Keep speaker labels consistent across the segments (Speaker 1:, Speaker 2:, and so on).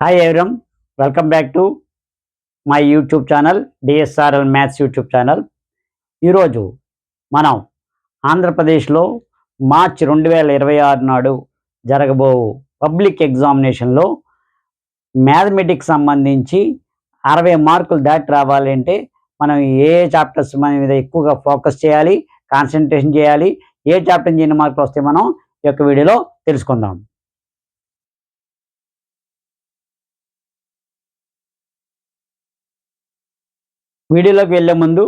Speaker 1: Hi ఎవరం welcome back to my YouTube channel DSRL maths YouTube channel ఈరోజు మనం ఆంధ్రప్రదేశ్లో మార్చ్ రెండు వేల ఇరవై ఆరు నాడు జరగబో పబ్లిక్ ఎగ్జామినేషన్లో మ్యాథమెటిక్స్ సంబంధించి అరవై మార్కులు దాటి రావాలంటే మనం ఏ చాప్టర్స్ మన మీద ఎక్కువగా ఫోకస్ చేయాలి కాన్సన్ట్రేషన్ చేయాలి ఏ చాప్టర్ ఎన్ని మార్కులు వస్తే మనం ఈ యొక్క వీడియోలో తెలుసుకుందాం. వీడియోలోకి వెళ్ళే ముందు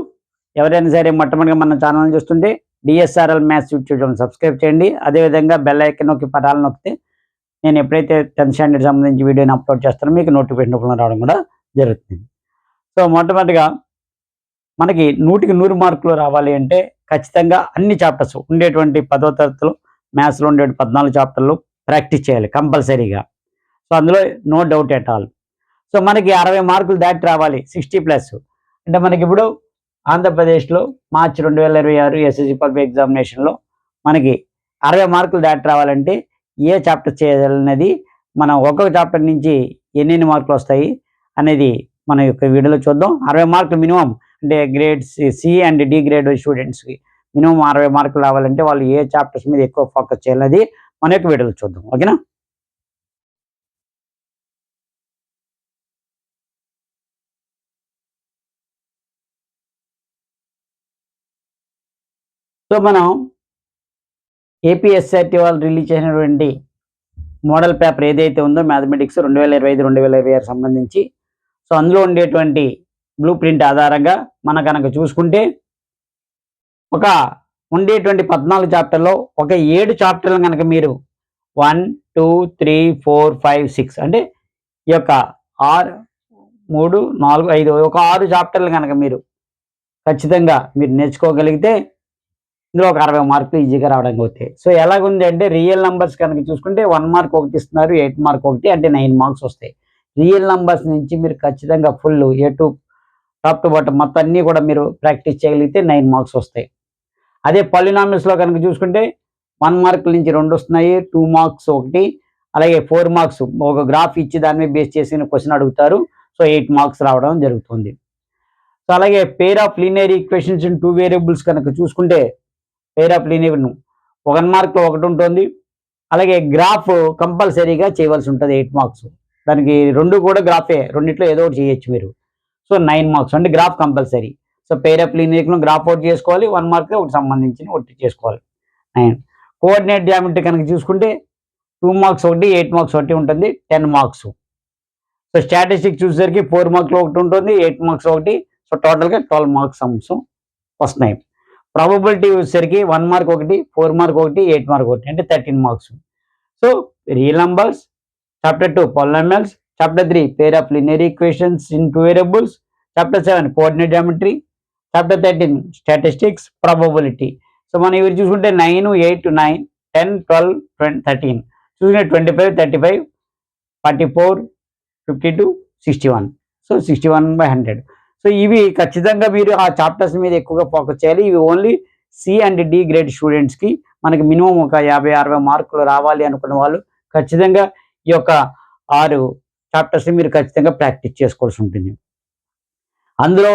Speaker 1: ఎవరైనా సరే మొట్టమొదటిగా మన ఛానల్ చూస్తుంటే డిఎస్ఆర్ఎల్ మ్యాథ్స్ యూట్యూబ్ సబ్స్క్రైబ్ చేయండి. అదేవిధంగా బెల్ ఐకన్ నొక్కి పదాలు నొక్కితే నేను ఎప్పుడైతే టెన్త్ స్టాండర్డ్ సంబంధించి వీడియోని అప్లోడ్ చేస్తానో మీకు నోటిఫికేషన్ రూపంలో రావడం కూడా జరుగుతుంది. సో మొట్టమొదటిగా మనకి నూటికి నూరు మార్కులు రావాలి అంటే ఖచ్చితంగా అన్ని చాప్టర్స్ ఉండేటువంటి పదో తరగతిలో మ్యాథ్స్లో ఉండే పద్నాలుగు చాప్టర్లు ప్రాక్టీస్ చేయాలి కంపల్సరీగా. సో అందులో no doubt at all so మనకి అరవై మార్కులు దాటి రావాలి సిక్స్టీ ప్లస్ అంటే మనకి ఇప్పుడు ఆంధ్రప్రదేశ్లో మార్చి రెండు వేల ఇరవై ఆరు ఎస్ఎస్సి పబ్లిక్ ఎగ్జామినేషన్లో మనకి అరవై మార్కులు దాటి రావాలంటే ఏ చాప్టర్ చేయాలనేది మనం ఒక్కొక్క చాప్టర్ నుంచి ఎన్నెన్ని మార్కులు వస్తాయి అనేది మన యొక్క వీడియోలో చూద్దాం. అరవై మార్కులు మినిమం అంటే grade C and D grade స్టూడెంట్స్కి మినిమం అరవై మార్కులు రావాలంటే వాళ్ళు ఏ చాప్టర్స్ మీద ఎక్కువ ఫోకస్ చేయాలనేది మన యొక్క వీడియోలో చూద్దాం. ఓకేనా? సో మనం ఏపీఎస్ఆర్టీ వాళ్ళు రిలీజ్ చేసినటువంటి మోడల్ పేపర్ ఏదైతే ఉందో మ్యాథమెటిక్స్ రెండు వేల ఇరవై ఐదు రెండు వేల ఇరవై ఆరు సంబంధించి. సో అందులో ఉండేటువంటి బ్లూ ప్రింట్ ఆధారంగా మన కనుక చూసుకుంటే ఒక ఉండేటువంటి పద్నాలుగు చాప్టర్లో ఒక ఏడు చాప్టర్లు కనుక మీరు one two three four five six అంటే ఈ యొక్క ఆరు మూడు నాలుగు ఐదు ఒక ఆరు చాప్టర్లు కనుక మీరు ఖచ్చితంగా మీరు నేర్చుకోగలిగితే ఇందులో ఒక అరవై మార్కులు ఈజీగా రావడానికి అవుతాయి సో ఎలాగుంది అంటే రియల్ నంబర్స్ కనుక చూసుకుంటే వన్ మార్క్ ఒకటి ఇస్తున్నారు ఎయిట్ మార్క్ ఒకటి అంటే నైన్ మార్క్స్ వస్తాయి. రియల్ నంబర్స్ నుంచి మీరు ఖచ్చితంగా ఫుల్ ఏ టు టాప్ టు బాటం మొత్తం అన్నీ కూడా మీరు ప్రాక్టీస్ చేయగలిగితే నైన్ మార్క్స్ వస్తాయి. అదే పాలినామిల్స్లో కనుక చూసుకుంటే వన్ మార్క్ నుంచి రెండు వస్తున్నాయి టూ మార్క్స్ ఒకటి అలాగే ఫోర్ మార్క్స్ ఒక గ్రాఫ్ ఇచ్చి దాని మీద బేస్ చేసిన క్వశ్చన్ అడుగుతారు. సో ఎయిట్ మార్క్స్ రావడం జరుగుతుంది. సో అలాగే pair of linear equations in two variables కనుక చూసుకుంటే పేర్ ఆఫ్ లీనియర్ వన్ మార్క్లో ఒకటి ఉంటుంది. అలాగే గ్రాఫ్ కంపల్సరీగా చేయవలసి ఉంటుంది ఎయిట్ మార్క్స్ దానికి రెండు కూడా గ్రాఫే రెండిట్లో ఏదో ఒకటి చేయొచ్చు మీరు. సో నైన్ మార్క్స్ అంటే graph compulsory so pair of లీనియర్ను graph out చేసుకోవాలి వన్ మార్క్ ఒకటి సంబంధించిన ఒకటి చేసుకోవాలి. నైన్ కోఆర్డినేట్ జామెట్రీ కనుక చూసుకుంటే టూ మార్క్స్ ఒకటి ఎయిట్ మార్క్స్ ఒకటి ఉంటుంది టెన్ మార్క్స్ సో స్టాటిస్టిక్ చూసేసరికి ఫోర్ మార్క్స్లో ఒకటి ఉంటుంది ఎయిట్ మార్క్స్ ఒకటి. సో టోటల్గా ట్వెల్వ్ మార్క్స్ సమ్స్ వస్తున్నాయి ప్రాబబిలిటీ వచ్చేసరికి వన్ మార్క్ ఒకటి ఫోర్ మార్క్ ఒకటి ఎయిట్ మార్క్ ఒకటి అంటే thirteen marks so real numbers chapter two polynomials chapter three pair of linear equations in two variables chapter seven coordinate geometry chapter thirteen statistics probability so మనం ఇవి చూసుకుంటే nine eight nine ten twelve twenty thirteen చూసుకుంటే twenty five thirty five forty four fifty two sixty one so sixty one by hundred so ఇవి ఖచ్చితంగా మీరు ఆ chapters మీద ఎక్కువగా ఫోకస్ చేయాలి. ఇవి only C and D grade స్టూడెంట్స్కి మనకి మినిమం ఒక యాభై అరవై మార్కులు రావాలి అనుకున్న వాళ్ళు ఖచ్చితంగా ఈ యొక్క ఆరు చాప్టర్స్ మీరు ఖచ్చితంగా ప్రాక్టీస్ చేసుకోవాల్సి ఉంటుంది. అందులో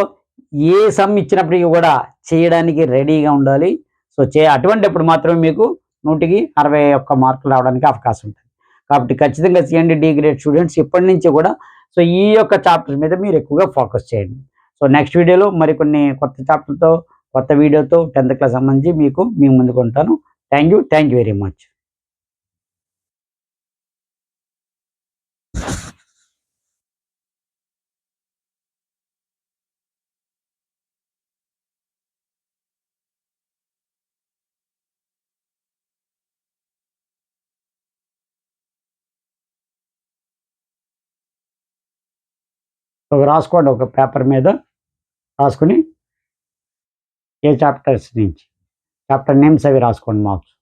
Speaker 1: ఏ సమ్ ఇచ్చినప్పటికీ కూడా చేయడానికి రెడీగా ఉండాలి. సో చే అటువంటిప్పుడు మాత్రమే మీకు నూటికి అరవై ఒక్క మార్కులు రావడానికి అవకాశం ఉంటుంది. కాబట్టి ఖచ్చితంగా C and D grade students ఇప్పటి నుంచి కూడా సో ఈ యొక్క చాప్టర్స్ మీద మీరు ఎక్కువగా ఫోకస్ చేయండి. సో నెక్స్ట్ వీడియోలో మరికొన్ని కొత్త చాప్టర్తో కొత్త వీడియోతో టెన్త్ క్లాస్ సంబంధించి మీకు మీ ముందుకు ఉంటాను. Thank you thank you very much రాసుకోండి ఒక పేపర్ మీద. రాసుకుని ఏ చాప్టర్స్ నుంచి? చాప్టర్ నేమ్స్ అవి రాసుకోండి మార్క్స్